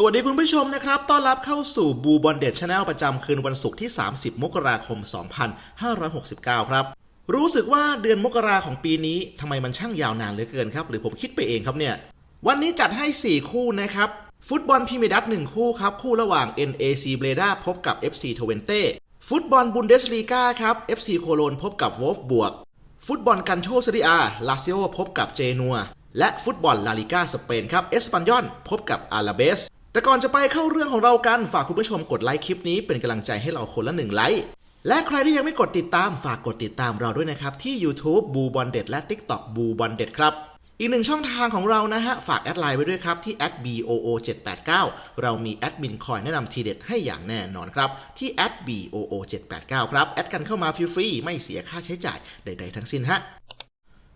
สวัสดีคุณผู้ชมนะครับ ต้อนรับเข้าสู่บูบอลเด็ดชาแนลประจำคืนวันศุกร์ที่ 30 มกราคม 2569 ครับ รู้สึกว่าเดือนมกราของปีนี้ทำไมมันช่างยาวนานเหลือเกินครับ หรือผมคิดไปเองครับเนี่ย วันนี้จัดให้ 4 คู่นะครับ ฟุตบอลพรีเมีดัต1คู่ครับ คู่ระหว่าง NAC b r e d a พบกับ FC t w e n t e ฟุตบอลบุนเดสลีกาครับ FC โคโลนพบกับวอฟบวก ฟุตบอลกันโชซาริอาลาซิโอพบกับเจนัวและฟุตบอลลาลิกาสเปนครับเอสปันยอนพบกับอาราเบส แต่ก่อนจะไปเข้าเรื่องของเรากัน ฝากคุณผู้ชมกดไลค์คลิปนี้เป็นกำลังใจให้เราคนละหนึ่งไลค์ และใครที่ยังไม่กดติดตามฝากกดติดตามเราด้วยนะครับ ที่ YouTube บูบอลเด็ดและ TikTok บูบอลเด็ดครับ อีกหนึ่งช่องทางของเรานะฮะ ฝากแอดไลน์ไว้ด้วยครับ ที่ @boo789 เรามีแอดมินคอยแนะนำทีเด็ดให้อย่างแน่นอนครับ ที่ @boo789 ครับ แอดกันเข้ามาฟรีๆไม่เสียค่าใช้จ่ายใด ๆ ทั้งสิ้นฮะ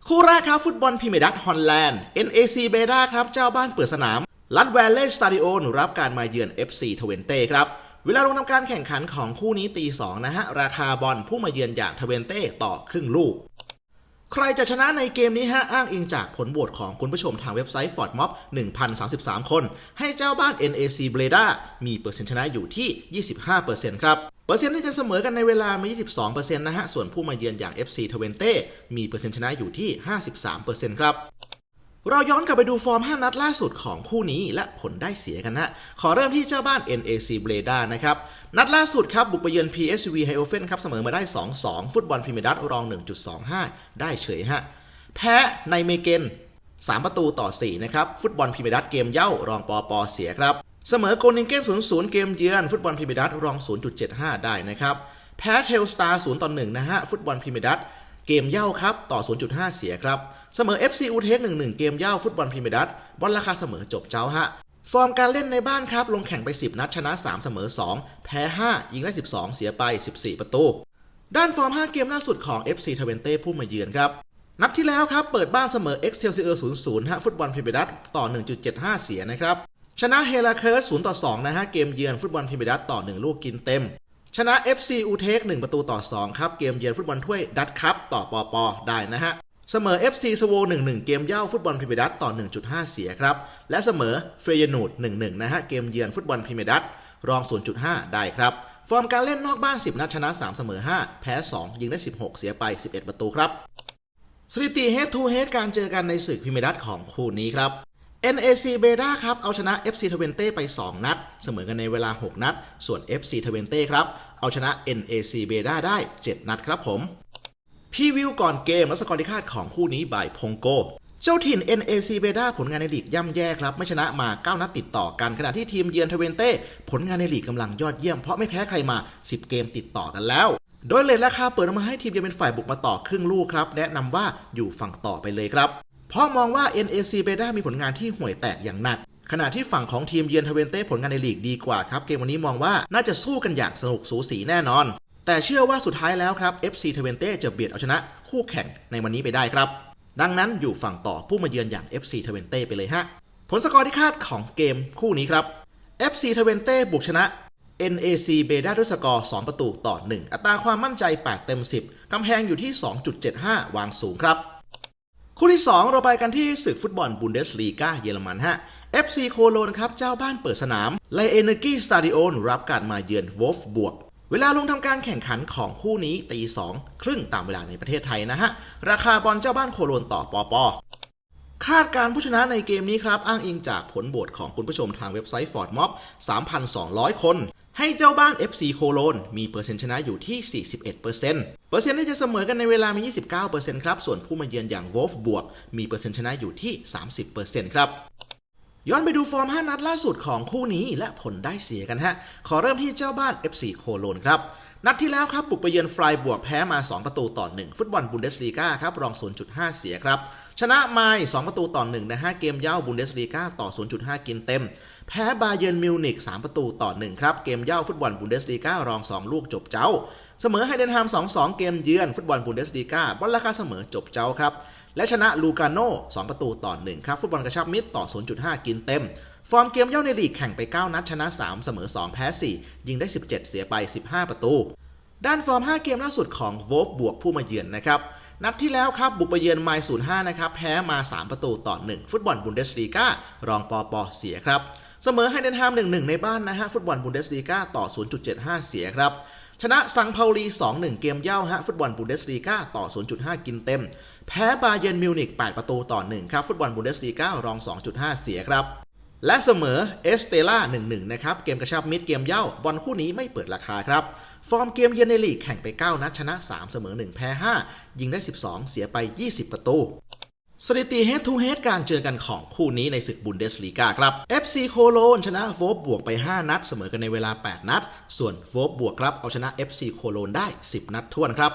คู่แรกครับฟุตบอลพรีเมียร์ดัตฮอลแลนด์ NAC เบด้าครับเจ้าบ้านเปิดสนาม ลัดแวลเลสตาดิโอรับการมาเยือน FC ทเวนเต้ครับ เวลาลงทำการแข่งขันของคู่นี้ตี2นะฮะ ราคาบอลผู้มาเยือนอย่างทเวนเต้ต่อครึ่งลูก ใครจะชนะในเกมนี้ฮะ อ้างอิงจากผลโหวตของคุณผู้ชมทางเว็บไซต์ Ford Mob 1,033 คน ให้เจ้าบ้าน NAC b r e d a มีเปอร์เซ็นต์ชนะอยู่ที่ 25%ครับเปอร์เซ็นต์ที่จะเสมอกันในเวลามี 22%นะฮะ ส่วนผู้มาเยือนอย่าง FC t w e n t e มีเปอร์เซ็นต์ชนะอยู่ที่ 53%ครับ เราย้อนกลับไปดูฟอร์ม 5 นัดล่าสุดของคู่นี้และผลได้เสียกันนะ ขอเริ่มที่เจ้าบ้าน NAC b r e d a นะครับ นัดล่าสุดครับ บุกไปเยือน PSV h e i o f e n ครับ เสมอมาได้ 2-2 ฟุตบอลพรีเมียร์ดัตรอง 1.25 ได้เฉยฮะ แพ้ในเมเกน 3 ประตูต่อ 4 นะครับ ฟุตบอลพรีเมียร์ดัตเกมเย่ารองปอปอเสียครับ เสมอโกนิงเกน0-0 เกมเยือน ฟุตบอลพรีเมียร์ดัตรอง 0.75 ได้นะครับ แพ้เทลสตาร์0-1นะฮะ ฟุตบอลพรีเมียร์ดัตเกมเย่าครับ ต่อ 0.5 เสียครับ เสมอ FC อูเทค1-1เกมเย่าฟุตบอลพรีเมียร์ดัตบอลราคาเสมอจบเจ้าฮะ ฟอร์มการเล่นในบ้านครับ ลงแข่งไป 10 นัดชนะ 3 เสมอ 2 แพ้ 5 ยิงได้ 12 เสียไป 14 ประตู ด้านฟอร์ม 5 เกมล่าสุดของ FC t w e n t e ผู้มาเยือนครับ นัดที่แล้วครับ เปิดบ้านเสมอ Excelsior 0-0ฮะฟุตบอลพรีเมียร์ดัตต่อ 1.75 เสียนะครับชนะเฮลาเคิร์ส0ต่อ2นะฮะเกมเยือนฟุตบอลพรีเมียร์ดัตต่อ 1 ลูกกินเต็ม ชนะ FC อูเทค1ประตูต่อ 2 ครับ เกมเยือนฟุตบอลถ้วยดัตคัพต่อปอปอได้นะฮะ เสมอ FC สโว1-1 เกมเย่าฟุตบอลพรีเมียร์ดัตต่อ 1.5 เสียครับ และเสมอเฟรยนูด1-1 นะฮะ เกมเยือนฟุตบอลพรีเมียร์ดัตรอง 0.5 ได้ครับ ฟอร์มการเล่นนอกบ้าน 10 นัดชนะ 3 เสมอ 5 แพ้ 2 ยิงได้ 16 เสียไป 11 ประตูครับ สถิติ head to head การเจอกันในศึกพรีเมียร์ดัตของคู่นี้ครับ NAC b e d a ครับ เอาชนะ FC t w e n t e ไป 2 นัด เสมอกันในเวลา 6 นัด ส่วน FC t w e n t e ครับ เอาชนะ NAC b e d a ได้ 7 นัดครับผม พีวิวก่อนเกมและสกอร์ที่คาดของคู่นี้บ่ายพงโก เจ้าถิ่น NAC b e d a ผลงานในลีกย่ำแย่ครับไม่ชนะมา 9 นัดติดต่อกัน ขณะที่ทีมเยือนทเวนเต้ ผลงานในลีกกำลังยอดเยี่ยมเพราะไม่แพ้ใครมา 10 เกมติดต่อกันแล้ว โดยเลทราคาเปิดมาให้ทีมเยือนเป็นฝ่ายบุกมาต่อครึ่งลูกครับแนะนำว่าอยู่ฝั่งต่อไปเลยครับเพราะมองว่า NAC b e d a มีผลงานที่ห่วยแตกอย่างหนักขณะที่ฝั่งของทีมเยือนทเวนเต้ผลงานในลีกดีกว่าครับ เกมวันนี้มองว่าน่าจะสู้กันอย่างสนุกสูสีแน่นอน แต่เชื่อว่าสุดท้ายแล้วครับ FC t w e n t e จะเบียดเอาชนะคู่แข่งในวันนี้ไปได้ครับ ดังนั้นอยู่ฝั่งต่อผู้มาเยือนอย่าง FC t w e n t e ไปเลยฮะ ผลสกอร์ที่คาดของเกมคู่นี้ครับ FC t w e n t e บุกชนะ NAC b e d a ด้วยสกอร์ 2 ประตูต่อ 1 อัตราความมั่นใจ 8 เต็ม 10 กำแพงอยู่ที่ 2.75 วางสูงครับ คู่ที่ 2 เราไปกันที่ศึกฟุตบอลบุนเดสลีกาเยอรมันฮะ FC โคโลนครับ เจ้าบ้านเปิดสนามไลเอเนกีสตาดิโอนรับการมาเยือนวอฟบวก เวลาลงทำการแข่งขันของคู่นี้ตีสองครึ่งตามเวลาในประเทศไทยนะฮะ ราคาบอลเจ้าบ้านโคโลนต่อปอปอคาดการผู้ชนะในเกมนี้ครับ อ้างอิงจากผลโหวตของคุณผู้ชมทางเว็บไซต์ Ford Mob 3,200 คน ให้เจ้าบ้าน FC โคโลนมีเปอร์เซ็นต์ชนะอยู่ที่ 41%เปอร์เซ็นต์เปอร์เซ็นต์ที่จะเสมอกันในเวลามี 29%ครับ ส่วนผู้มาเยือนอย่างวอลฟบวก มีเปอร์เซ็นต์ชนะอยู่ที่ 30%ครับ ย้อนไปดูฟอร์ม 5 นัดล่าสุดของคู่นี้และผลได้เสียกันฮะ ขอเริ่มที่เจ้าบ้าน FC โคโลนครับ นัดที่แล้วครับบุกไปเยือนฟรายบวกแพ้มา 2 ประตูต่อ 1 ฟุตบอลบุนเดสลีกาครับรอง 0.5 เสียครับ ชนะไมา2ประตูต่อ1นะฮะเกมเย่าบุนเดสลีกาต่อ 0.5 กินเต็ม แพ้บาเยิร์นมิวนิก3ประตูต่อ 1 ครับ เกมเย่าฟุตบอลบุนเดสลีการอง 2 ลูกจบเจ้า เสมอไฮเดนฮาม 2-2 เกมเยือนฟุตบอลบุนเดสลีกาบอลราคาเสมอจบเจ้าครับ และชนะลูกาโน่2ประตูต่อ1ครับฟุตบอลกระชับมิตรต่อ 0.5 กินเต็ม ฟอร์มเกมเย่าในลีกแข่งไป 9 นัดชนะ 3 เสมอ 2 แพ้ 4 ยิงได้ 17 เสียไป 15 ประตู ด้านฟอร์ม 5 เกมล่าสุดของโวฟบวกผู้มาเยือนนะครับนัดที่แล้วครับบุกไปเยือนไมล์05 นะครับ แพ้มา 3 ประตูต่อ 1 ฟุตบอลบุนเดสลีการองปอปอเสียครับ เสมอไฮเดนฮาม1-1 ในบ้านนะฮะ ฟุตบอลบุนเดสลีกาต่อ 0.75 เสียครับ ชนะซังเปาลี 2-1 เกมเย่าฮะฟุตบอลบุนเดสลีกาต่อ 0.5 กินเต็ม แพ้บาเยนมิวนิก 8 ประตูต่อ 1 ครับฟุตบอลบุนเดสลีการอง 2.5 เสียครับ และเสมอเอสเตล่า 1-1 นะครับ เกมกระชับมิดเกมเย่าบอลคู่นี้ไม่เปิดราคาครับ ฟอร์มเกมเยือนในลีกแข่งไป 9 นัดชนะ 3 เสมอ 1 แพ้ 5 ยิงได้ 12 เสียไป 20 ประตู สถิติ head to head การเจอกันของคู่นี้ในศึกบุนเดสลีกาครับ FC โคโลนชนะโฟบบวกไป 5 นัด เสมอกันในเวลา 8 นัด ส่วนโฟบบวกครับเอาชนะ FC โคโลนได้ 10 นัดท่วนครับ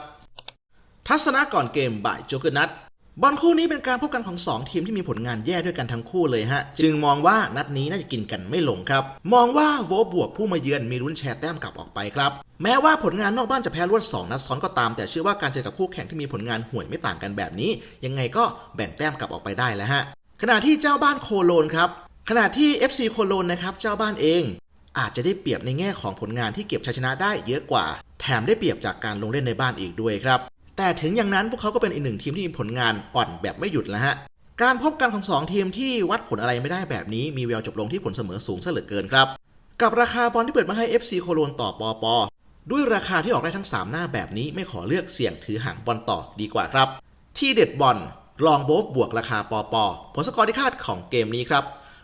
ทัศนะก่อนเกมบ่ายโจกเกอร์นัด บอลคู่นี้เป็นการพบกันของ 2 ทีมที่มีผลงานแย่ด้วยกันทั้งคู่เลยฮะ จึงมองว่านัดนี้น่าจะกินกันไม่ลงครับ มองว่าโวบบวกผู้มาเยือนมีลุ้นแชร์แต้มกลับออกไปครับ แม้ว่าผลงานนอกบ้านจะแพ้รวด 2 นัดซ้อนก็ตาม แต่เชื่อว่าการเจอกับคู่แข่งที่มีผลงานห่วยไม่ต่างกันแบบนี้ ยังไงก็แบ่งแต้มกลับออกไปได้แล้วฮะขณะที่เจ้าบ้านโคโลนครับขณะที่ FC โคโลนนะครับเจ้าบ้านเอง อาจจะได้เปรียบในแง่ของผลงานที่เก็บชัยชนะได้เยอะกว่า แถมได้เปรียบจากการลงเล่นในบ้านอีกด้วยครับ แต่ถึงอย่างนั้นพวกเขาก็เป็นอีกหนึ่งทีมที่มีผลงานอ่อนแบบไม่หยุดแล้วฮะการพบกันของ 2 ทีมที่วัดผลอะไรไม่ได้แบบนี้ มีแววจบลงที่ผลเสมอสูงซะเหลือเกินครับ กับราคาบอลที่เปิดมาให้ FC โคโลนต่อปอปอด้วยราคาที่ออกได้ทั้ง 3 หน้าแบบนี้ไม่ขอเลือกเสี่ยงถือหางบอลต่อดีกว่าครับ ที่เด็ดบอลลองโบฟบวกราคาปอปอผลสกอร์ที่คาดของเกมนี้ครับ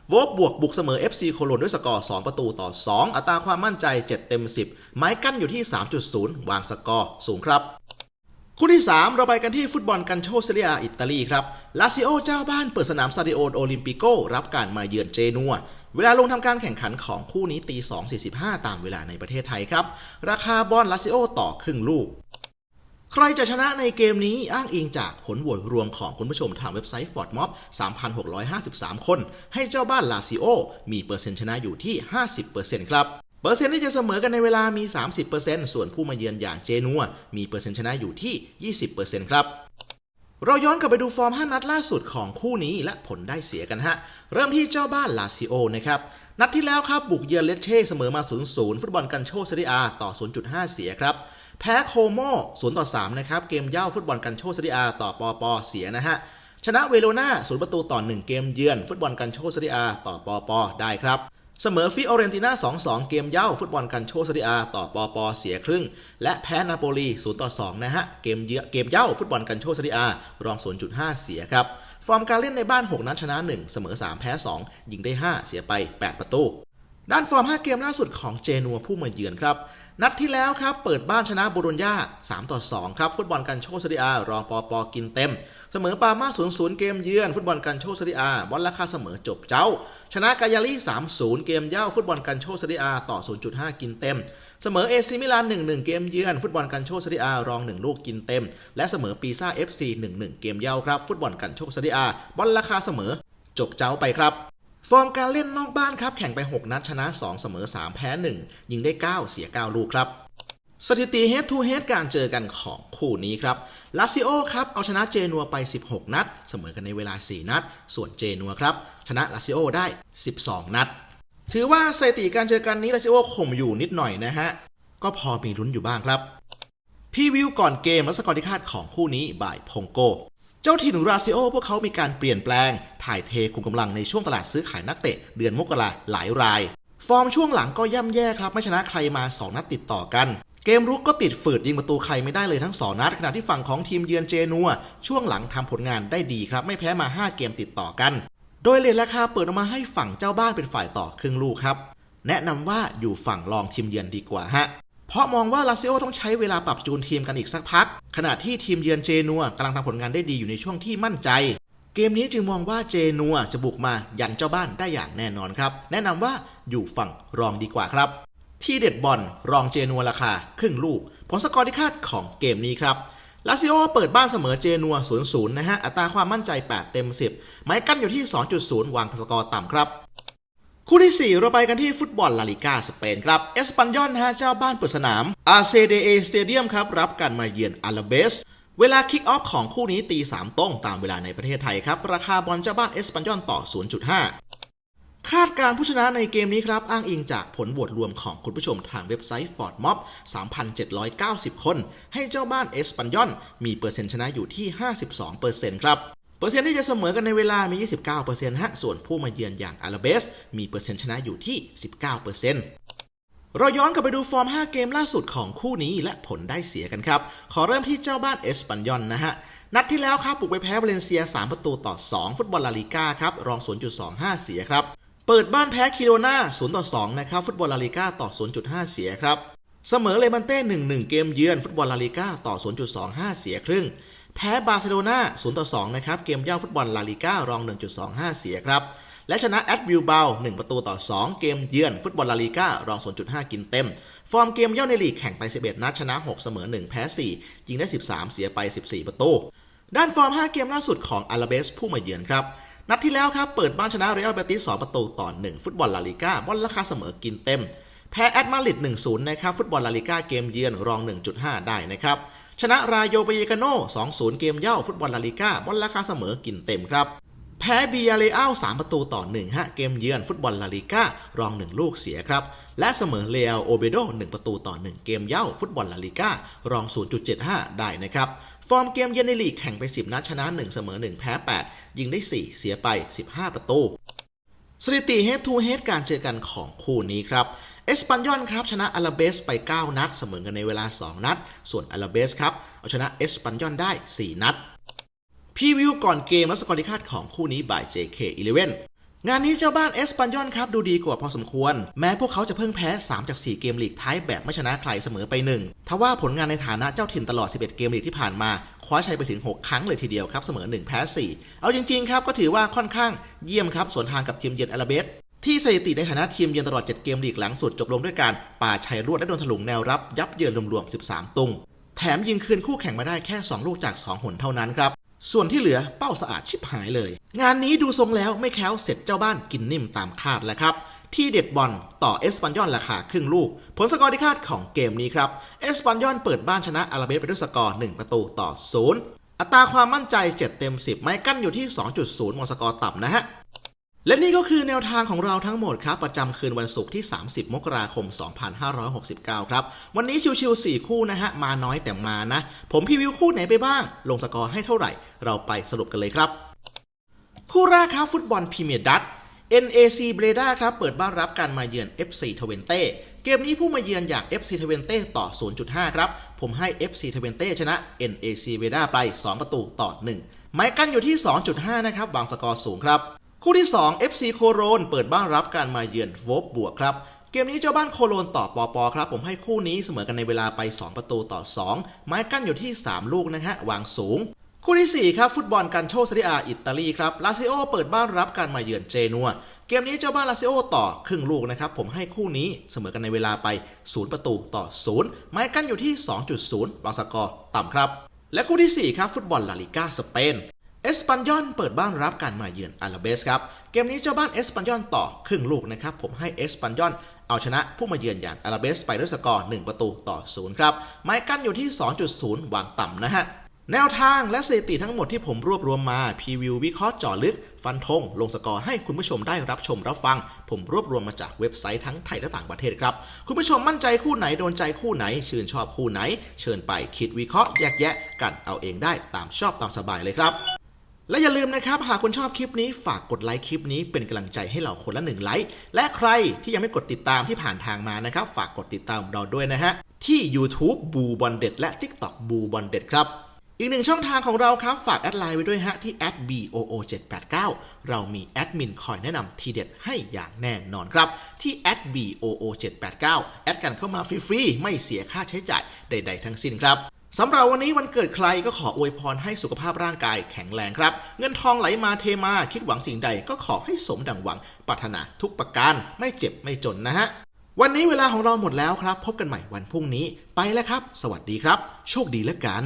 โวบบวกบุกเสมอ FC โคโลนด้วยสกอร์ 2 ประตูต่อ 2 อัตราความมั่นใจ 7 เต็ม 10 ไม้กั้นอยู่ที่ 3.0 วางสกอร์สูงครับ คู่ที่ 3 เราไปกันที่ฟุตบอลกันโชเซเรียอิตาลีครับลาซิโอเจ้าบ้านเปิดสนามซาดิโอโอลิมปิโกรับการมาเยือนเจนัวเวลาลงทำการแข่งขันของคู่นี้ตี 2.45 ตามเวลาในประเทศไทยครับ ราคาบอลลาซิโอต่อครึ่งลูก ใครจะชนะในเกมนี้อ้างอิงจากผลโหวตรวมของคุณผู้ชมทางเว็บไซต์ Ford Mob 3,653 คน ให้เจ้าบ้านลาซิโอมีเปอร์เซ็นต์ชนะอยู่ที่ 50%ครับ เปอร์เซ็นต์ที่จะเสมอกันในเวลามี 30%ส่วนผู้มาเยือนอย่างเจนัวมีเปอร์เซ็นต์ชนะอยู่ที่ 20%ครับเราย้อนกลับไปดูฟอร์ม 5 นัดล่าสุดของคู่นี้และผลได้เสียกันฮะ เริ่มที่เจ้าบ้านลาซิโอนะครับ นัดที่แล้วครับ บุกเยือนเลสเช่เสมอมา 0-0 ฟุตบอลกันโชเซเรียต่อ 0.5 เสียครับ แพ้โคโม0ต่อ3นะครับ เกมเย่าฟุตบอลกันโชเซเรียต่อปอปอเสียนะฮะ ชนะเวโรนา0ประตูต่อ 1 เกมเยือน ฟุตบอลกันโชเซเรียต่อปอปอได้ครับ เสมอฟิออเรนติน่า 2-2 เกมเย่าฟุตบอลกันโชเซเรียต่อปอปอเสียครึ่ง และแพ้นาโปลี0-2 นะฮะ เกมเยือเกมเย่าฟุตบอลกันโชเซเรียรอง 0.5 เสียครับ ฟอร์มการเล่นในบ้าน 6 นัดชนะ 1 เสมอ 3 แพ้ 2 ยิงได้ 5 เสียไป 8 ประตู ด้านฟอร์ม 5 เกมล่าสุดของเจนัวผู้มาเยือนครับนัดที่แล้วครับ เปิดบ้านชนะโบโลญญา3ต่อ2ครับ ฟุตบอลกันโชเซเรียรองปอปอกินเต็ม เสมอปามา0-0 เกมเยือน ฟุตบอลกันโชเซเรียบอลราคาเสมอจบเจ้า ชนะกายาลี3-0 เกมเย่าฟุตบอลกันโชเซเรียต่อ 0.5 กินเต็ม เสมอเอซิมิลาน 1-1 เกมเยือน ฟุตบอลกันโชเซเรียรอง 1 ลูกกินเต็ม และเสมอปีซ่า FC 1-1 เกมเย่าครับ ฟุตบอลกันโชเซเรียบอลราคาเสมอ จบเจ้าไปครับฟอร์มการเล่นนอกบ้านครับแข่งไป 6 นัดชนะ 2 เสมอ 3 แพ้ 1 ยิงได้ 9 เสีย 9 ลูกครับ สถิติ head to head การเจอกันของคู่นี้ครับ ลาซิโอครับ เอาชนะเจนัวไป 16 นัด เสมอกันในเวลา 4 นัด ส่วนเจนัวครับ ชนะลาซิโอได้ 12 นัด ถือว่าสถิติการเจอกันนี้ลาซิโอข่มอยู่นิดหน่อยนะฮะ ก็พอมีลุ้นอยู่บ้างครับพรีวิวก่อนเกมและสกอร์ที่คาดของคู่นี้บ่ายพงโก เจ้าถิ่นราซิโอพวกเขามีการเปลี่ยนแปลง ถ่ายเทคุมกำลังในช่วงตลาดซื้อขายนักเตะเดือนมกราหลายราย ฟอร์มช่วงหลังก็ย่ำแย่ครับไม่ชนะใครมา 2 นัดติดต่อกัน เกมรุกก็ติดฝืดยิงประตูใครไม่ได้เลยทั้ง2นัดขณะที่ฝั่งของทีมเยือนเจนัว ช่วงหลังทำผลงานได้ดีครับ ไม่แพ้มา 5 เกมติดต่อกัน โดยเลทราคาเปิดออกมาให้ฝั่งเจ้าบ้านเป็นฝ่ายต่อครึ่งลูกครับ แนะนำว่าอยู่ฝั่งรองทีมเยือนดีกว่าฮะเพราะมองว่าลาซิโอต้องใช้เวลาปรับจูนทีมกันอีกสักพัก ขณะที่ทีมเยือนเจนัวกำลังทำผลงานได้ดีอยู่ในช่วงที่มั่นใจ เกมนี้จึงมองว่าเจนัวจะบุกมายันเจ้าบ้านได้อย่างแน่นอนครับ แนะนำว่าอยู่ฝั่งรองดีกว่าครับ ที่เด็ดบอลรองเจนัวราคาครึ่งลูก ผลสกอร์ที่คาดของเกมนี้ครับลาซิโอเปิดบ้านเสมอเจนัว 0-0 นะฮะ อัตราความมั่นใจ 8 เต็ม 10 ไม้กั้นอยู่ที่ 2.0 วางสกอร์ต่ำครับ คู่ที่ 4 เราไปกันที่ฟุตบอลลาลิกาสเปนครับ เอสปันยอนฮะเจ้าบ้านเปิดสนาม RCDA Stadium ครับ รับการมาเยือนอาราเบส เวลาคิกออฟของคู่นี้ตี 3 ต้งตามเวลาในประเทศไทยครับ ราคาบอลเจ้าบ้านเอสปันยอนต่อ 0.5 คาดการ์ผู้ชนะในเกมนี้ครับ อ้างอิงจากผลโหวตรวมของคุณผู้ชมทางเว็บไซต์ Ford Mob 3,790 คน ให้เจ้าบ้านเอสปันยอน มีเปอร์เซ็นต์ชนะอยู่ที่ 52%ครับ เปอร์เซ็นต์ที่จะเสมอกันในเวลามี 29%ฮะ ส่วนผู้มาเยือนอย่างอาราเบส มีเปอร์เซ็นต์ชนะอยู่ที่ 19%เราย้อนกลับไปดูฟอร์ม 5 เกมล่าสุดของคู่นี้และผลได้เสียกันครับ ขอเริ่มที่เจ้าบ้านเอสปันยอนนะฮะนัดที่แล้วครับบุกไปแพ้วาเลนเซีย 3 ประตูต่อ 2 ฟุตบอลลาลิก้าครับรอง 0.25 เสียครับ เปิดบ้านแพ้คิโรนา0ต่อ2นะครับฟุตบอลลาลิก้าต่อ 0.5 เสียครับ เสมอเลมันเต้1-1 เกมเยือนฟุตบอลลาลิก้าต่อ 0.25 เสียครึ่ง แพ้บาร์เซโลนา0ต่อ2นะครับเกมเย่าฟุตบอลลาลิก้ารอง 1.25 เสียครับ และชนะแอตบิลเบล1ประตูต่อ 2 เกมเยือนฟุตบอลลาลิก้ารอง 0.5 กินเต็ม ฟอร์มเกมเย่าในลีกแข่งไป 11 นัดชนะ 6 เสมอ 1 แพ้ 4 ยิงได้ 13 เสียไป 14 ประตู ด้านฟอร์ม 5 เกมล่าสุดของอาราเบสผู้มาเยือนครับ นัดที่แล้วครับ เปิดบ้านชนะเรอัลเบติส2ประตูต่อ 1 ฟุตบอลลาลิก้าบอลราคาเสมอกินเต็ม แพ้แอตมาดริด1-0 นะครับ ฟุตบอลลาลิก้าเกมเยือนรอง 1.5 ได้นะครับ ชนะรายโยเบเยกาโน่2-0 เกมเย่าฟุตบอลลาลิก้าบอลราคาเสมอกินเต็มครับ แพ้บียาเลอัล3ประตูต่อ1ฮะเกมเยือนฟุตบอลลาลิก้ารอง 1 ลูกเสียครับและเสมอเลอัลโอเบโด1ประตูต่อ 1 เกมเย่าฟุตบอลลาลิก้ารอง 0.75 ได้นะครับ ฟอร์มเกมเยือนในลีกแข่งไป 10 นัดชนะ 1 เสมอ 1 แพ้ 8 ยิงได้ 4 เสียไป 15 ประตู สถิติ head to head การเจอกันของคู่นี้ครับเอสปันยอนครับชนะอาราเบสไป 9 นัด เสมอกันในเวลา 2 นัด ส่วนอาราเบสครับเอาชนะเอสปันยอนได้ 4 นัดพีวิวก่อนเกมและสกอร์ที่คาดของคู่นี้บ่าย JK11 งานนี้เจ้าบ้านเอสปันยอนครับดูดีกว่าพอสมควร แม้พวกเขาจะเพิ่งแพ้ 3 จาก 4 เกมลีกท้ายแบบไม่ชนะใครเสมอไป1ทว่าผลงานในฐานะเจ้าถิ่นตลอด 11 เกมลีกที่ผ่านมา คว้าชัยไปถึง 6 ครั้งเลยทีเดียวครับ เสมอ 1 แพ้ 4 เอาจริง ๆ ครับ ก็ถือว่าค่อนข้างเยี่ยมครับสวนทางกับทีมเยือนอาราเบสที่สถิติในฐานะทีมเยือนตลอด 7 เกมลีกหลังสุดจบลงด้วยการป่าชัยรวดและโดนถลุงแนวรับยับเยินรวมๆ 13 ตุงแถมยิงคืนคู่แข่งมาได้แค่ 2 ลูกจาก 2 หนเท่านั้นครับ ส่วนที่เหลือเป้าสะอาดชิบหายเลย งานนี้ดูทรงแล้วไม่แคล้วเสร็จเจ้าบ้านกินนิ่มตามคาดแล้วครับที่เด็ดบอลต่อเอสปันยอนราคาครึ่งลูก ผลสกอร์ที่คาดของเกมนี้ครับเอสปันยอนเปิดบ้านชนะอาราเบสไปด้วยสกอร์ 1 ประตูต่อ 0 อัตราความมั่นใจ 7 เต็ม 10 ไม้กั้นอยู่ที่ 2.0มองสกอร์ต่ำนะฮะ และนี่ก็คือแนวทางของเราทั้งหมดครับ ประจำคืนวันศุกร์ที่ 30 มกราคม 2569 ครับ วันนี้ชิวๆ4 คู่นะฮะ มาน้อยแต่มานะ ผมพีวิวคู่ไหนไปบ้าง ลงสกอร์ให้เท่าไหร่ เราไปสรุปกันเลยครับ คู่แรกครับฟุตบอลพรีเมียร์ดัต NAC เบรดาครับ เปิดบ้านรับการมาเยือน FC ทเวนเต้เกมนี้ผู้มาเยือนอย่าง FC ทเวนเต้ต่อ 0.5 ครับ ผมให้ FC ทเวนเต้ชนะ NAC เบรดาไป 2 ประตูต่อ 1 ไม้กั้นอยู่ที่ 2.5 นะครับวางสกอร์สูงครับ คู่ที่ 2 FC โคโรนเปิดบ้านรับการมาเยือนโวบบวกครับ เกมนี้เจ้าบ้านโคโลนต่อปอปอครับ ผมให้คู่นี้เสมอกันในเวลาไป 2 ประตูต่อ 2 ไม้กั้นอยู่ที่ 3 ลูกนะฮะวางสูง คู่ที่ 4 ครับ ฟุตบอลกันโชซาริอาอิตาลีครับลาซิโอเปิดบ้านรับการมาเยือนเจนัวเกมนี้เจ้าบ้านลาซิโอต่อครึ่งลูกนะครับผมให้คู่นี้เสมอกันในเวลาไป 0 ประตูต่อ 0 ไม้กั้นอยู่ที่ 2.0วางสกอร์ต่ำครับและคู่ที่ 4 ครับ ฟุตบอลลาลิก้าสเปน เอสปันยอนเปิดบ้านรับการมาเยือนอาราเบสครับ เกมนี้เจ้าบ้านเอสปันยอนต่อครึ่งลูกนะครับ ผมให้เอสปันยอนเอาชนะผู้มาเยือนอย่างอาราเบสไปด้วยสกอร์ 1 ประตูต่อ 0 ครับ ไม้กั้นอยู่ที่ 2.0 วางต่ำนะฮะ แนวทางและสถิติทั้งหมดที่ผมรวบรวมมาพรีวิววิเคราะห์เจาะลึก ฟันธงลงสกอร์ให้คุณผู้ชมได้รับชมรับฟัง ผมรวบรวมมาจากเว็บไซต์ทั้งไทยและต่างประเทศครับ คุณผู้ชมมั่นใจคู่ไหนโดนใจคู่ไหน ชื่นชอบคู่ไหน เชิญไปคิดวิเคราะห์แยกแยะกันเอาเองได้ตามชอบตามสบายเลยครับ และอย่าลืมนะครับ หากคุณชอบคลิปนี้ฝากกดไลค์คลิปนี้เป็นกำลังใจให้เราคนละหนึ่งไลค์ และใครที่ยังไม่กดติดตามที่ผ่านทางมานะครับ ฝากกดติดตามเราด้วยนะฮะ ที่ YouTube บูบอลเด็ดและ TikTok บูบอลเด็ดครับ อีกหนึ่งช่องทางของเราครับ ฝากแอดไลน์ไว้ด้วยฮะ ที่ @boo789 เรามีแอดมินคอยแนะนำทีเด็ดให้อย่างแน่นอนครับ ที่ @boo789 แอดกันเข้ามาฟรีๆไม่เสียค่าใช้จ่ายใด ๆ ทั้งสิ้นครับ สำหรับวันนี้วันเกิดใครก็ขออวยพรให้สุขภาพร่างกายแข็งแรงครับ เงินทองไหลมาเทมาคิดหวังสิ่งใดก็ขอให้สมดังหวังปรารถนาทุกประการไม่เจ็บไม่จนนะฮะ วันนี้เวลาของเราหมดแล้วครับ พบกันใหม่วันพรุ่งนี้ ไปแล้วครับ สวัสดีครับ โชคดีแล้วกัน